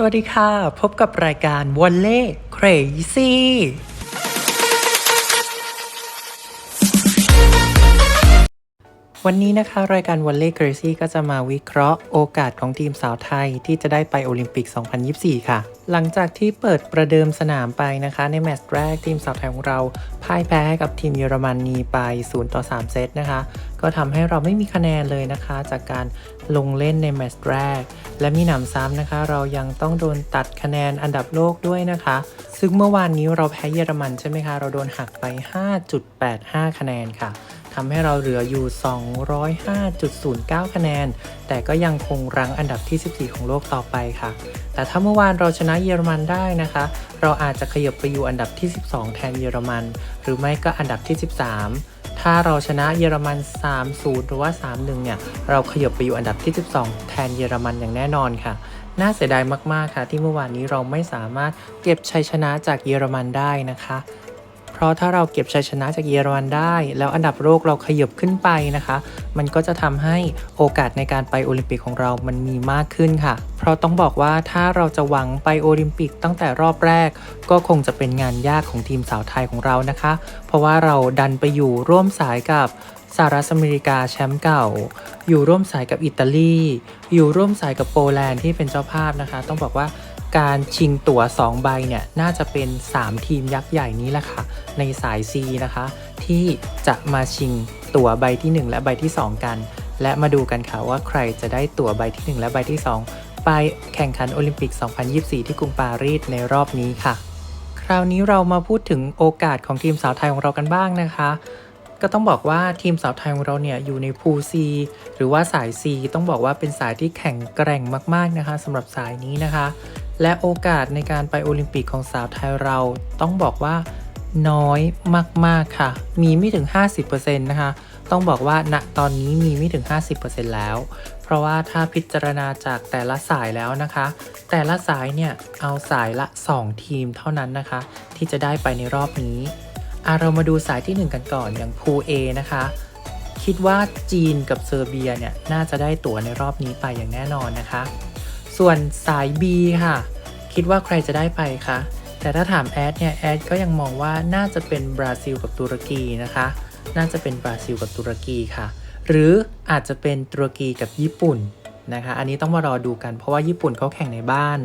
สวัสดีค่ะ พบกับรายการวันเล่ Crazy วันนี้นะคะรายการวันเล่เรซี่ก็จะมาวิเคราะห์โอกาสของทีมสาวไทยที่จะได้ไปโอลิมปิก 2024 ค่ะ หลังจากที่เปิดประเดิมสนามไปนะคะ ในแมตช์แรกทีมสาวไทยของเราพ่ายแพ้ให้กับทีมเยอรมนีไป0ต่อ3เซตนะคะ ก็ทำให้เราไม่มีคะแนนเลยนะคะ จากการลงเล่นในแมตช์แรก และมีหนำซ้ำนะคะ เรายังต้องโดนตัดคะแนนอันดับโลกด้วยนะคะ ซึ่งเมื่อวานนี้เราแพ้เยอรมันใช่ไหมคะเราโดนหักไป 5.85 คะแนนค่ะ ทำให้เราเหลืออยู่ 205.09 คะแนน แต่ก็ยังคงรั้งอันดับที่ 14 ของโลกต่อไปค่ะ แต่ถ้าเมื่อวานเราชนะเยอรมันได้นะคะ เราอาจจะขยับไปอยู่อันดับที่ 12 แทนเยอรมัน หรือไม่ก็อันดับที่ 13 ถ้าเราชนะเยอรมัน 3-0 หรือว่า 3-1 เนี่ย เราขยับไปอยู่อันดับที่ 12 แทนเยอรมันอย่างแน่นอนค่ะน่าเสียดายมาก ๆ ค่ะ ที่เมื่อวานนี้เราไม่สามารถเก็บชัยชนะจากเยอรมันได้นะคะ เพราะถ้าเราเก็บชัยชนะจากเยอรมันได้ แล้วอันดับโลกเราขยับขึ้นไปนะคะ มันก็จะทำให้โอกาสในการไปโอลิมปิกของเรามันมีมากขึ้นค่ะ เพราะต้องบอกว่าถ้าเราจะหวังไปโอลิมปิกตั้งแต่รอบแรก ก็คงจะเป็นงานยากของทีมสาวไทยของเรานะคะ เพราะว่าเราดันไปอยู่ร่วมสายกับสหรัฐอเมริกาแชมป์เก่า อยู่ร่วมสายกับอิตาลี อยู่ร่วมสายกับโปแลนด์ที่เป็นเจ้าภาพนะคะ ต้องบอกว่า การชิงตั๋ว 2 ใบเนี่ยน่าจะเป็น 3 ทีมยักษ์ใหญ่นี้แหละค่ะ ในสาย C นะคะ ที่จะมาชิงตั๋วใบที่ 1 และใบที่ 2 กัน และมาดูกันค่ะว่าใครจะได้ตั๋วใบที่ 1 และใบที่ 2 ไปแข่งขันโอลิมปิก 2024 ที่กรุงปารีสในรอบนี้ค่ะ คราวนี้เรามาพูดถึงโอกาสของทีมสาวไทยของเรากันบ้างนะคะก็ต้องบอกว่าทีมสาวไทยของเราเนี่ยอยู่ในพูล C หรือว่าสาย C ต้องบอกว่าเป็นสายที่แข็งแกร่งมากๆนะคะสำหรับสายนี้นะคะ และโอกาสในการไปโอลิมปิกของสาวไทยเราต้องบอกว่าน้อยมาก ๆ ค่ะ มีไม่ถึง 50%นะคะ ต้องบอกว่าณตอนนี้มีไม่ถึง 50%แล้ว เพราะว่าถ้าพิจารณาจากแต่ละสายแล้วนะคะ แต่ละสายเนี่ย เอาสายละ 2 ทีมเท่านั้นนะคะ ที่จะได้ไปในรอบนี้อะเรามาดูสายที่ 1 กันก่อนอย่างพูเอนะคะ คิดว่าจีนกับเซอร์เบียเนี่ย น่าจะได้ตั๋วในรอบนี้ไปอย่างแน่นอนนะคะ ส่วนสาย B ค่ะ คิดว่าใครจะได้ไปคะ แต่ถ้าถามแอดเนี่ย แอดก็ยังมองว่าน่าจะเป็นบราซิลกับตุรกีนะคะ น่าจะเป็นบราซิลกับตุรกีค่ะ หรืออาจจะเป็นตุรกีกับญี่ปุ่นนะคะ อันนี้ต้องมารอดูกันเพราะว่าญี่ปุ่นเขาแข่งในบ้าน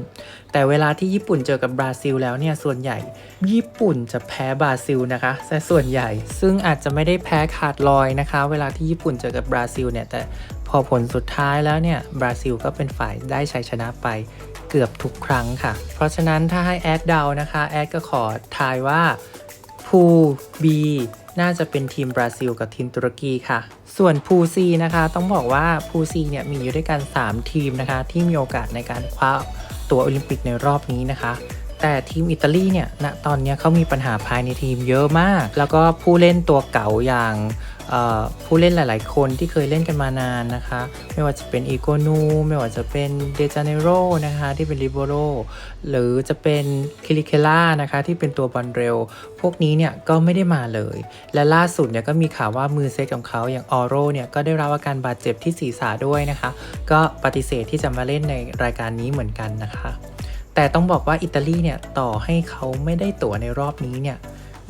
แต่เวลาที่ญี่ปุ่นเจอกับบราซิลแล้วเนี่ย ส่วนใหญ่ ญี่ปุ่นจะแพ้บราซิลนะคะแต่ส่วนใหญ่ ซึ่งอาจจะไม่ได้แพ้ขาดลอยนะคะ เวลาที่ญี่ปุ่นเจอกับบราซิลเนี่ย แต่ อผลสุดท้ายแล้วเนี่ยบราซิลก็เป็นฝ่ายได้ชัยชนะไปเกือบทุกครั้งค่ะ เพราะฉะนั้นถ้าให้แอดเดานะคะแอดก็ขอทายว่าพูบีน่าจะเป็นทีมบราซิลกับทีมตุรกีค่ะ ส่วนพูซีนะคะต้องบอกว่าพูซีเนี่ยมีอยู่ด้วยกัน 3 ทีมนะคะ ที่มีโอกาสในการคว้าตัวโอลิมปิกในรอบนี้นะคะ แต่ทีมอิตาลีเนี่ยณตอนนี้เขามีปัญหาภายในทีมเยอะมาก แล้วก็ผู้เล่นตัวเก่าอย่างผู้เล่นหลาย ๆ คนที่เคยเล่นกันมานานนะคะ ไม่ว่าจะเป็นอีโกนู ไม่ว่าจะเป็นเดจาเนโรนะคะที่เป็นลิโบโรหรือจะเป็นคิริเคล่านะคะที่เป็นตัวบอลเร็ว พวกนี้เนี่ยก็ไม่ได้มาเลย และล่าสุดเนี่ยก็มีข่าวว่ามือเซ็ตของเขาอย่างออโรเนี่ยก็ได้รับอาการบาดเจ็บที่ศีรษะด้วยนะคะ ก็ปฏิเสธที่จะมาเล่นในรายการนี้เหมือนกันนะคะ แต่ต้องบอกว่าอิตาลีเนี่ยต่อให้เขาไม่ได้ตั๋วในรอบนี้เนี่ย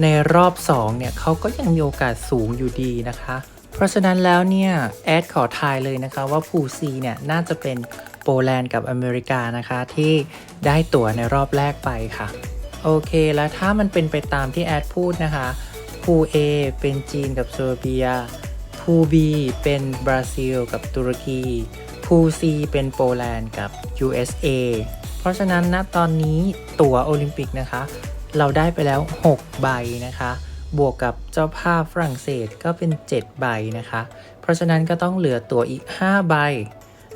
ในรอบ2เนี่ยเขาก็ยังมีโอกาสสูงอยู่ดีนะคะ เพราะฉะนั้นแล้วเนี่ยแอดขอทายเลยนะคะว่าพูซีเนี่ยน่าจะเป็นโปแลนด์กับอเมริกานะคะที่ได้ตั๋วในรอบแรกไปค่ะ โอเคแล้วถ้ามันเป็นไปตามที่แอดพูดนะคะพู A เป็นจีนกับเซเบียพู B เป็นบราซิลกับตุรกีพู C เป็นโปแลนด์กับ USA เพราะฉะนั้นณตอนนี้ตั๋วโอลิมปิกนะคะ เราได้ไปแล้ว 6 ใบนะคะ บวกกับเจ้าภาพฝรั่งเศสก็เป็น 7 ใบนะคะ เพราะฉะนั้นก็ต้องเหลือตั๋วอีก 5 ใบ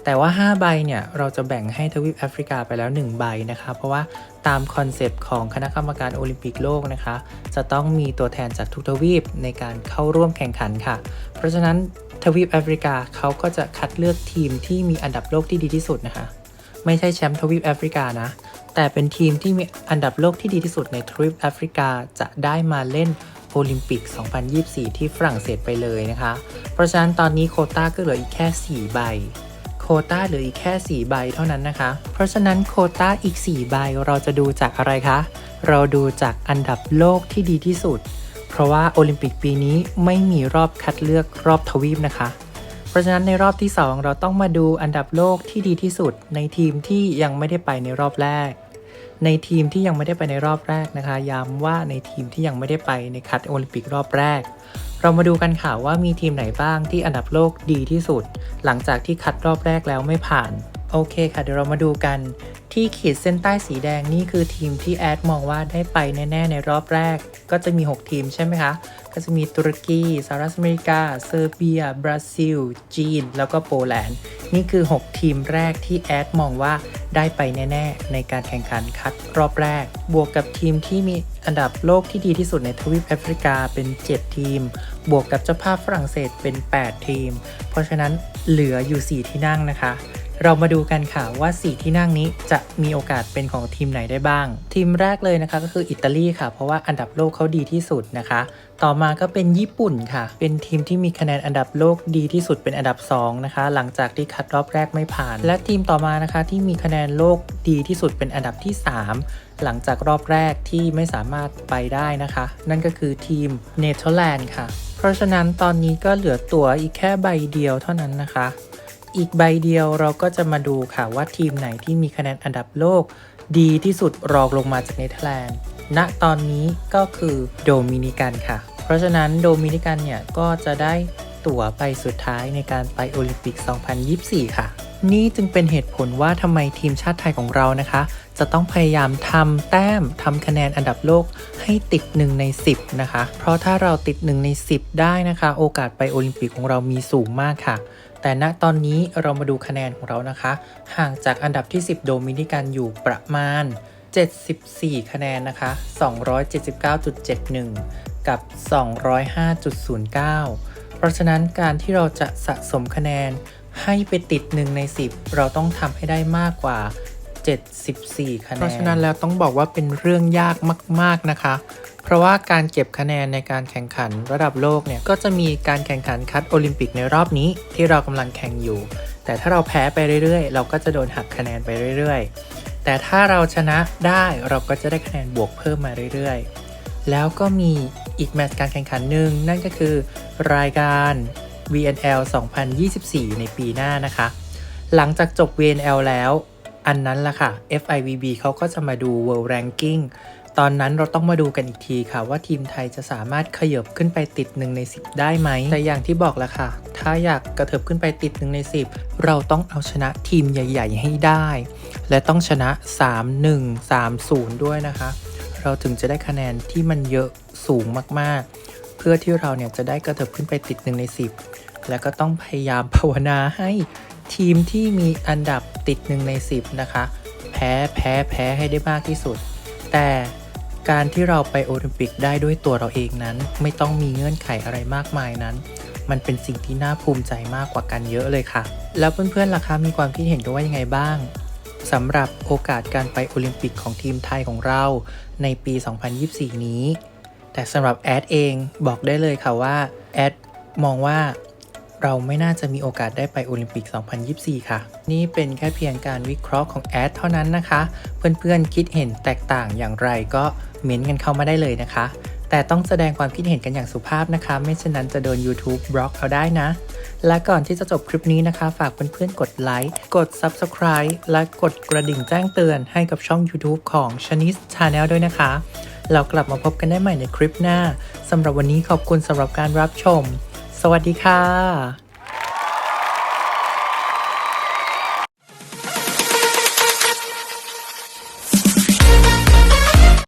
แต่ว่า 5 ใบเนี่ย เราจะแบ่งให้ทวีปแอฟริกาไปแล้ว 1 ใบนะคะ เพราะว่าตามคอนเซปต์ของคณะกรรมการโอลิมปิกโลกนะคะ จะต้องมีตัวแทนจากทุกทวีปในการเข้าร่วมแข่งขันค่ะ เพราะฉะนั้นทวีปแอฟริกาเขาก็จะคัดเลือกทีมที่มีอันดับโลกที่ดีที่สุดนะคะ ไม่ใช่แชมป์ทวีปแอฟริกานะ แต่เป็นทีมที่มีอันดับโลกที่ดีที่สุดในทวีปแอฟริกาจะได้มาเล่นโอลิมปิก 2024 ที่ฝรั่งเศสไปเลยนะคะ เพราะฉะนั้นตอนนี้โคต้าก็เหลืออีกแค่ 4 ใบ โคต้าเหลืออีกแค่ 4 ใบเท่านั้นนะคะ เพราะฉะนั้นโคต้าอีก 4 ใบเราจะดูจากอะไรคะ เราดูจากอันดับโลกที่ดีที่สุด เพราะว่าโอลิมปิกปีนี้ไม่มีรอบคัดเลือกรอบทวีปนะคะ ราะฉะนั้นในรอบที่ 2 เราต้องมาดูอันดับโลกที่ดีที่สุด ในทีมที่ยังไม่ได้ไปในรอบแรก ในทีมที่ยังไม่ได้ไปในรอบแรกนะคะ ย้ำว่าในทีมที่ยังไม่ได้ไปในคัดโอลิมปิกรอบแรก เรามาดูกันค่ะว่ามีทีมไหนบ้างที่อันดับโลกดีที่สุด หลังจากที่คัดรอบแรกแล้วไม่ผ่าน โอเคค่ะ เดี๋ยวเรามาดูกันที่ขีดเส้นใต้สีแดงนี่คือทีมที่แอดมองว่าได้ไปแน่ ๆ ในรอบแรก ก็จะมี 6 ทีมใช่ไหมคะ ก็จะมีตุรกีสหรัฐอเมริกา เซอร์เบีย บราซิล จีน แล้วก็โปแลนด์ นี่คือ 6 ทีมแรกที่แอดมองว่าได้ไปแน่ ๆ ในการแข่งขันคัดรอบแรก บวกกับทีมที่มีอันดับโลกที่ดีที่สุดในทวีปแอฟริกาเป็น 7 ทีม บวกกับเจ้าภาพฝรั่งเศสเป็น 8 ทีม เพราะฉะนั้นเหลืออยู่ 4 ที่นั่งนะคะ เรามาดูกันค่ะว่า 4 ที่นั่งนี้จะมีโอกาสเป็นของทีมไหนได้บ้าง ทีมแรกเลยนะคะก็คืออิตาลีค่ะ เพราะว่าอันดับโลกเขาดีที่สุดนะคะ ต่อมาก็เป็นญี่ปุ่นค่ะ เป็นทีมที่มีคะแนนอันดับโลกดีที่สุดเป็นอันดับ 2 นะคะ หลังจากที่คัดรอบแรกไม่ผ่าน และทีมต่อมานะคะที่มีคะแนนโลกดีที่สุดเป็นอันดับที่ 3 หลังจากรอบแรกที่ไม่สามารถไปได้นะคะ นั่นก็คือทีมเนเธอร์แลนด์ค่ะ เพราะฉะนั้นตอนนี้ก็เหลือตั๋วอีกแค่ใบเดียวเท่านั้นนะคะ อีกใบเดียวเราก็จะมาดูค่ะว่าทีมไหนที่มีคะแนนอันดับโลก ดีที่สุดรองลงมาจากเนเธอร์แลนด์ ณ ตอนนี้ก็คือโดมินิกันค่ะ เพราะฉะนั้นโดมินิกันเนี่ยก็จะได้ตั๋วไปสุดท้ายในการไปโอลิมปิก 2024 ค่ะ นี่จึงเป็นเหตุผลว่าทำไมทีมชาติไทยของเรานะคะ จะต้องพยายามทำแต้มทำคะแนนอันดับโลกให้ติด 1 ใน 10 นะคะ เพราะถ้าเราติด 1 ใน 10 ได้นะคะ โอกาสไปโอลิมปิกของเรามีสูงมากค่ะ แต่ณตอนนี้เรามาดูคะแนนของเรานะคะ ห่างจากอันดับที่ 10 โดมินิกันอยู่ประมาณ 74 คะแนนนะคะ 279.71 กับ 205.09 เพราะฉะนั้นการที่เราจะสะสมคะแนนให้ไปติด 1 ใน 10 เราต้องทำให้ได้มากกว่า 74 คะแนน เพราะฉะนั้นแล้วต้องบอกว่าเป็นเรื่องยากมาก ๆ นะคะ เพราะว่าการเก็บคะแนนในการแข่งขันระดับโลกเนี่ย ก็จะมีการแข่งขันคัดโอลิมปิกในรอบนี้ที่เรากำลังแข่งอยู่ แต่ถ้าเราแพ้ไปเรื่อย ๆ เราก็จะโดนหักคะแนนไปเรื่อย ๆ แต่ถ้าเราชนะได้เราก็จะได้คะแนนบวกเพิ่มมาเรื่อย ๆ แล้วก็มีอีกแมตช์การแข่งขันหนึ่งนั่นก็คือ รายการ VNL 2024 ในปีหน้านะคะ หลังจากจบ VNL แล้ว อันนั้นล่ะค่ะ FIVB เขาก็จะมาดู World Ranking ตอนนั้นเราต้องมาดูกันอีกทีค่ะ ว่าทีมไทยจะสามารถขยบขึ้นไปติด 1 ใน 10 ได้ไหม แต่อย่างที่บอกแล้วค่ะ ถ้าอยากกระเถิบขึ้นไปติด 1 ใน 10 เราต้องเอาชนะทีมใหญ่ ๆ ให้ได้ และต้องชนะ 3-1 3-0 ด้วยนะคะ เราถึงจะได้คะแนนที่มันเยอะสูงมากๆ เพื่อที่เราเนี่ยจะได้กระเถิบขึ้นไปติด 1 ใน 10 แล้วก็ต้องพยายามภาวนาให้ ทีมที่มีอันดับติด 1 ใน 10 นะคะ แพ้แพ้แพ้ให้ได้มากที่สุด แต่การที่เราไปโอลิมปิกได้ด้วยตัวเราเองนั้น ไม่ต้องมีเงื่อนไขอะไรมากมายนั้น มันเป็นสิ่งที่น่าภูมิใจมากกว่ากันเยอะเลยค่ะ แล้วเพื่อนๆล่ะคะมีความคิดเห็นกันว่ายังไงบ้างสำหรับโอกาสการไปโอลิมปิกของทีมไทยของเราในปี 2024 นี้ แต่สำหรับแอดเองบอกได้เลยค่ะว่าแอดมองว่า เราไม่น่าจะมีโอกาสได้ไปโอลิมปิก 2024 ค่ะ นี่เป็นแค่เพียงการวิเคราะห์ของแอดเท่านั้นนะคะ เพื่อนๆคิดเห็นแตกต่างอย่างไรก็เม้นกันเข้ามาได้เลยนะคะ แต่ต้องแสดงความคิดเห็นกันอย่างสุภาพนะคะ ไม่เช่นนั้นจะโดน YouTube บล็อกเอาได้นะ และก่อนที่จะจบคลิปนี้นะคะ ฝากเพื่อนๆกดไลค์กด Subscribe และกดกระดิ่งแจ้งเตือนให้กับช่อง YouTube ของ Chanice Channel ด้วยนะคะ เรากลับมาพบกันได้ใหม่ในคลิปหน้าสำหรับวันนี้ขอบคุณสำหรับการรับชม สวัสดีค่ะ